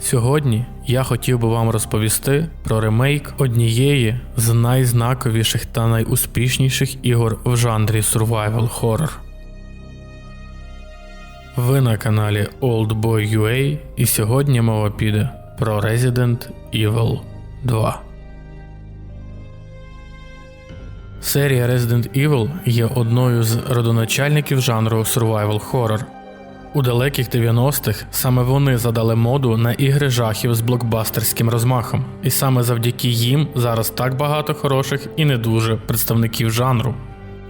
Сьогодні я хотів би вам розповісти про ремейк однієї з найзнаковіших та найуспішніших ігор в жанрі Survival Horror. Ви на каналі OldBoy.ua і сьогодні мова піде про Resident Evil 2. Серія Resident Evil є одною з родоначальників жанру Survival Horror. У далеких 90-х саме вони задали моду на ігри жахів з блокбастерським розмахом, і саме завдяки їм зараз так багато хороших і не дуже представників жанру.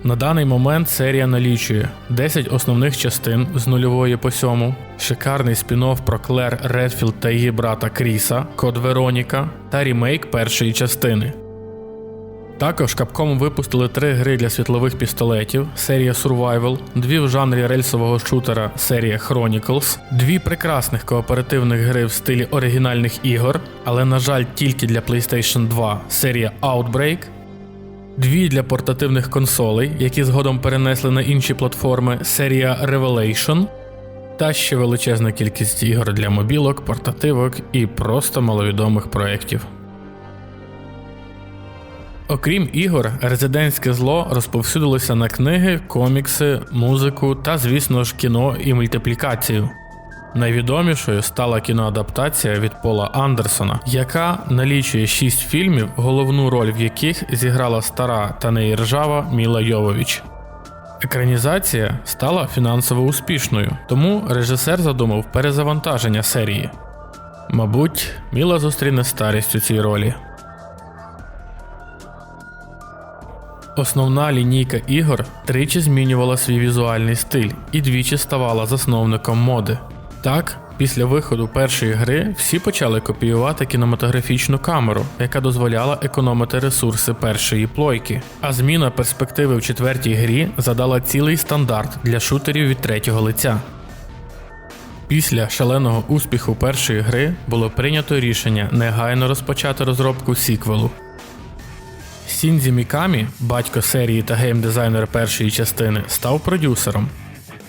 На даний момент серія налічує 10 основних частин з нульової по сьому, шикарний спін-офф про Клер Редфілд та її брата Кріса, Код Вероніка та рімейк першої частини. Також Capcom випустили три гри для світлових пістолетів, серія Survival, дві в жанрі рельсового шутера серія Chronicles, дві прекрасних кооперативних гри в стилі оригінальних ігор, але, на жаль, тільки для PlayStation 2 серія Outbreak, дві для портативних консолей, які згодом перенесли на інші платформи серія Revelation, та ще величезна кількість ігор для мобілок, портативок і просто маловідомих проєктів. Окрім ігор, резидентське зло розповсюдилося на книги, комікси, музику та, звісно ж, кіно і мультиплікацію. Найвідомішою стала кіноадаптація від Пола Андерсона, яка налічує шість фільмів, головну роль в яких зіграла стара та неіржава Міла Йовович. Екранізація стала фінансово успішною, тому режисер задумав перезавантаження серії. Мабуть, Міла зустріне старість у цій ролі. Основна лінійка ігор тричі змінювала свій візуальний стиль і двічі ставала засновником моди. Так, після виходу першої гри всі почали копіювати кінематографічну камеру, яка дозволяла економити ресурси першої плойки. А зміна перспективи в четвертій грі задала цілий стандарт для шутерів від третього лиця. Після шаленого успіху першої гри було прийнято рішення негайно розпочати розробку сіквелу. Сінзі Мікамі, батько серії та геймдизайнер першої частини, став продюсером.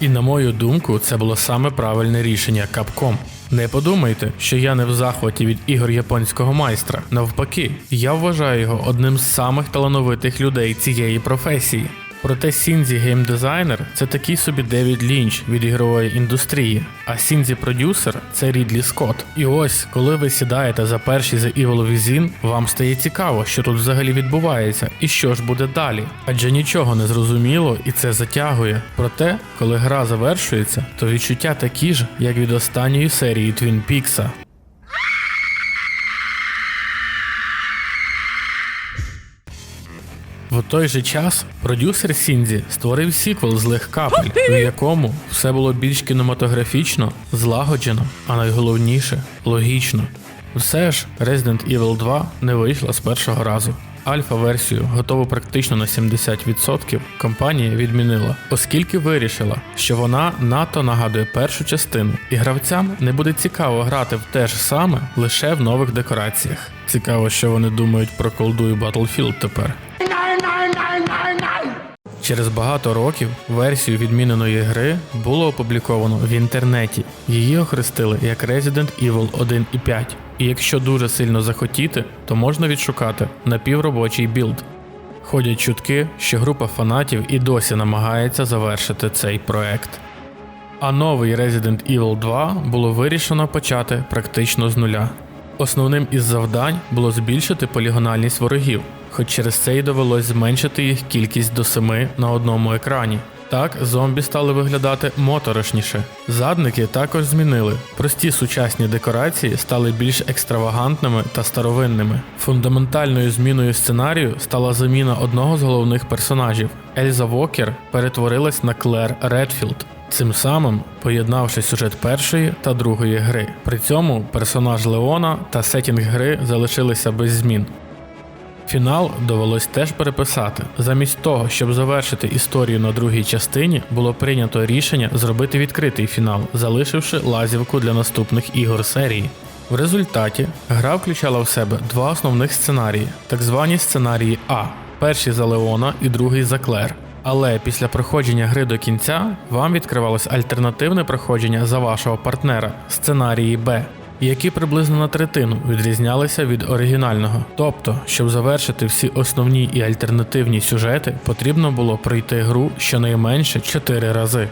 І на мою думку, це було саме правильне рішення Capcom. Не подумайте, що я не в захваті від ігор японського майстра. Навпаки, я вважаю його одним з самих талановитих людей цієї професії. Проте Сінзі геймдизайнер це такий собі Девід Лінч від ігрової індустрії, а Сінзі продюсер це Рідлі Скотт. І ось, коли ви сідаєте за перший The Evil Within, вам стає цікаво, що тут взагалі відбувається і що ж буде далі. Адже нічого не зрозуміло і це затягує. Проте, коли гра завершується, то відчуття такі ж, як від останньої серії Twin Peaks. В той же час продюсер Сінзі створив сіквел злих капель, в якому все було більш кінематографічно, злагоджено, а найголовніше логічно. Все ж Resident Evil 2 не вийшла з першого разу. Альфа-версію, готову практично на 70%, компанія відмінила, оскільки вирішила, що вона надто нагадує першу частину, і гравцям не буде цікаво грати в те ж саме лише в нових декораціях. Цікаво, що вони думають про колду і Battlefield тепер. Через багато років версію відміненої гри було опубліковано в інтернеті. Її охрестили як Resident Evil 1 і 5. І якщо дуже сильно захотіти, то можна відшукати напівробочий білд. Ходять чутки, що група фанатів і досі намагається завершити цей проект. А новий Resident Evil 2 було вирішено почати практично з нуля. Основним із завдань було збільшити полігональність ворогів, хоч через це й довелось зменшити їх кількість до семи на одному екрані. Так, зомбі стали виглядати моторошніше. Задники також змінили. Прості сучасні декорації стали більш екстравагантними та старовинними. Фундаментальною зміною сценарію стала заміна одного з головних персонажів. Ельза Вокер перетворилась на Клер Редфілд. Цим самим поєднавши сюжет першої та другої гри. При цьому персонаж Леона та сетінг гри залишилися без змін. Фінал довелось теж переписати. Замість того, щоб завершити історію на другій частині, було прийнято рішення зробити відкритий фінал, залишивши лазівку для наступних ігор серії. В результаті гра включала в себе два основних сценарії, так звані сценарії А, перший за Леона і другий за Клер. Але після проходження гри до кінця вам відкривалось альтернативне проходження за вашого партнера сценарії Б. які приблизно на третину відрізнялися від оригінального. Тобто, щоб завершити всі основні і альтернативні сюжети, потрібно було пройти гру щонайменше 4 рази.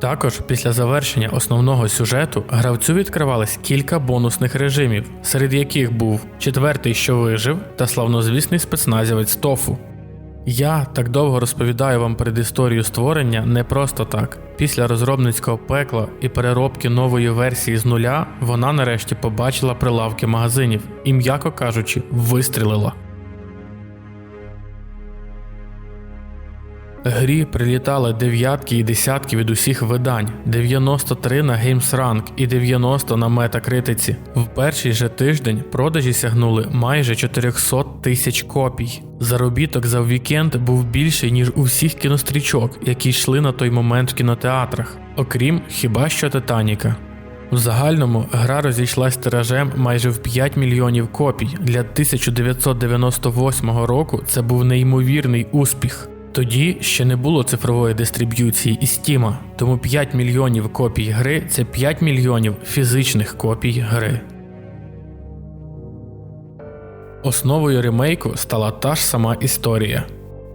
Також після завершення основного сюжету гравцю відкривалось кілька бонусних режимів, серед яких був четвертий, що вижив, та славнозвісний спецназівець Тофу. Я так довго розповідаю вам предісторію створення не просто так. Після розробницького пекла і переробки нової версії з нуля вона нарешті побачила прилавки магазинів і, м'яко кажучи, вистрілила. Грі прилітали дев'ятки і десятки від усіх видань, 93 на GamesRank і 90 на Metacritic. В перший же тиждень продажі сягнули майже 400 тисяч копій. Заробіток за вікенд був більший ніж у всіх кінострічок, які йшли на той момент в кінотеатрах, окрім хіба що Титаніка. В загальному гра розійшлась тиражем майже в 5 мільйонів копій. Для 1998 року це був неймовірний успіх. Тоді ще не було цифрової дистриб'юції і Стіма, тому 5 мільйонів копій гри це 5 мільйонів фізичних копій гри. Основою ремейку стала та ж сама історія.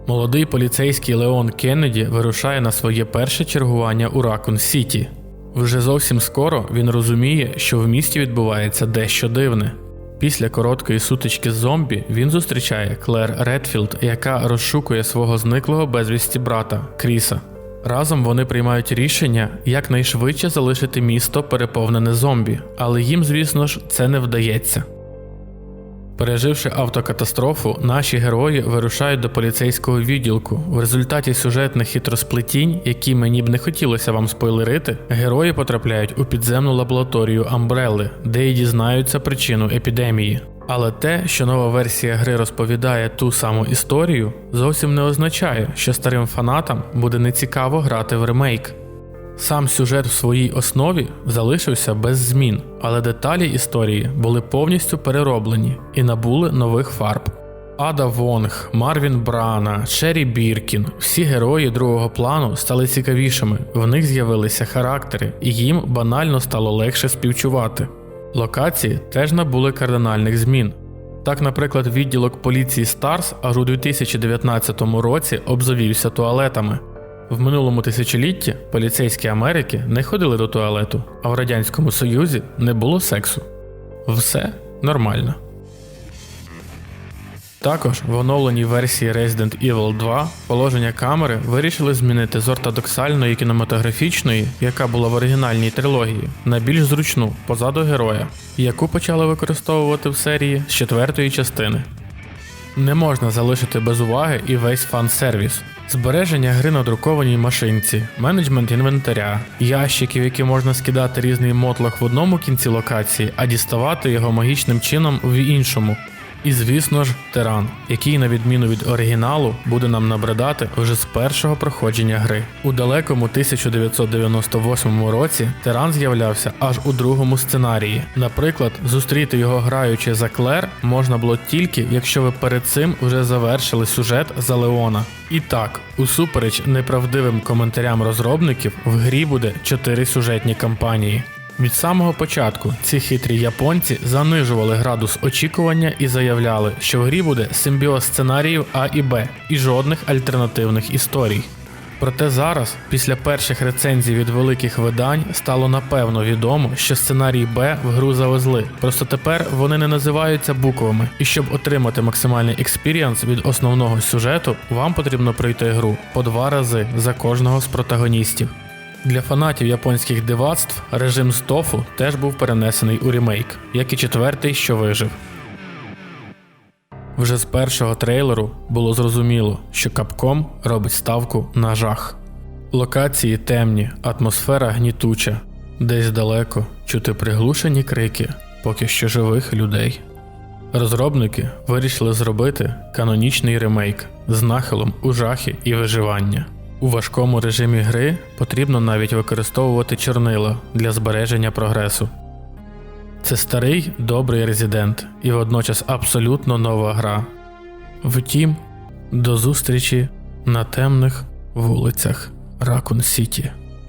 Молодий поліцейський Леон Кеннеді вирушає на своє перше чергування у Ракун Сіті. Вже зовсім скоро він розуміє, що в місті відбувається дещо дивне. Після короткої сутички з зомбі він зустрічає Клер Редфілд, яка розшукує свого зниклого безвісті брата Кріса. Разом вони приймають рішення якнайшвидше залишити місто переповнене зомбі, але їм, звісно ж, це не вдається. Переживши автокатастрофу, наші герої вирушають до поліцейського відділку. В результаті сюжетних хитросплетінь, які мені б не хотілося вам спойлерити, герої потрапляють у підземну лабораторію Амбрелли, де й дізнаються причину епідемії. Але те, що нова версія гри розповідає ту саму історію, зовсім не означає, що старим фанатам буде нецікаво грати в ремейк. Сам сюжет в своїй основі залишився без змін, але деталі історії були повністю перероблені і набули нових фарб. Ада Вонг, Марвін Брана, Шері Біркін всі герої другого плану стали цікавішими, в них з'явилися характери, і їм банально стало легше співчувати. Локації теж набули кардинальних змін. Так, наприклад, відділок поліції Старс аж у 2019 році обзавівся туалетами. В минулому тисячолітті поліцейські Америки не ходили до туалету, а в Радянському Союзі не було сексу. Все нормально. Також в оновленій версії Resident Evil 2 положення камери вирішили змінити з ортодоксальної кінематографічної, яка була в оригінальній трилогії, на більш зручну позаду героя, яку почали використовувати в серії з четвертої частини. Не можна залишити без уваги і весь фан-сервіс. Збереження гри на друкованій машинці, менеджмент інвентаря, ящиків, які можна скидати різний мотлох в одному кінці локації, а діставати його магічним чином в іншому. І звісно ж, тиран, який, на відміну від оригіналу, буде нам набридати вже з першого проходження гри. У далекому 1998 році тиран з'являвся аж у другому сценарії. Наприклад, зустріти його граючи за Клер можна було тільки, якщо ви перед цим вже завершили сюжет за Леона. І так, усупереч неправдивим коментарям розробників, в грі буде чотири сюжетні кампанії. Від самого початку ці хитрі японці занижували градус очікування і заявляли, що в грі буде симбіоз сценаріїв А і Б і жодних альтернативних історій. Проте зараз, після перших рецензій від великих видань, стало напевно відомо, що сценарій Б в гру завезли. Просто тепер вони не називаються буквами, і щоб отримати максимальний експіріанс від основного сюжету, вам потрібно пройти гру по два рази за кожного з протагоністів. Для фанатів японських дивацтв режим з тофу теж був перенесений у ремейк, як і четвертий, що вижив. Вже з першого трейлеру було зрозуміло, що Capcom робить ставку на жах. Локації темні, атмосфера гнітуча, десь далеко чути приглушені крики поки що живих людей. Розробники вирішили зробити канонічний ремейк з нахилом у жахи і виживання. У важкому режимі гри потрібно навіть використовувати чорнила для збереження прогресу. Це старий добрий резидент і водночас абсолютно нова гра. Втім, до зустрічі на темних вулицях Ракун Сіті.